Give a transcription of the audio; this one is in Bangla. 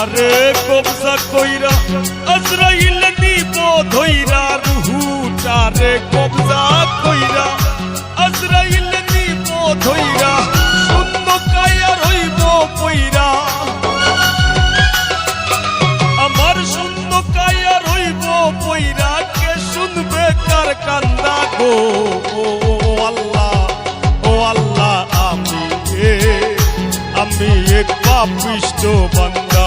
রুহুটারে কবজা কইরা, আজরাইল নিব ধইরা রুহুটারে কবজা কইরা। আজরাইল নিব ধইরা, শূন্য কায়া রইব কইরা আমার শূন্য কায়া রইব কইরা কে শুনবে কার কান্দা গো? আল্লাহ আল্লাহ, আমি রে আমি এক পাপিষ্ট বান্দা।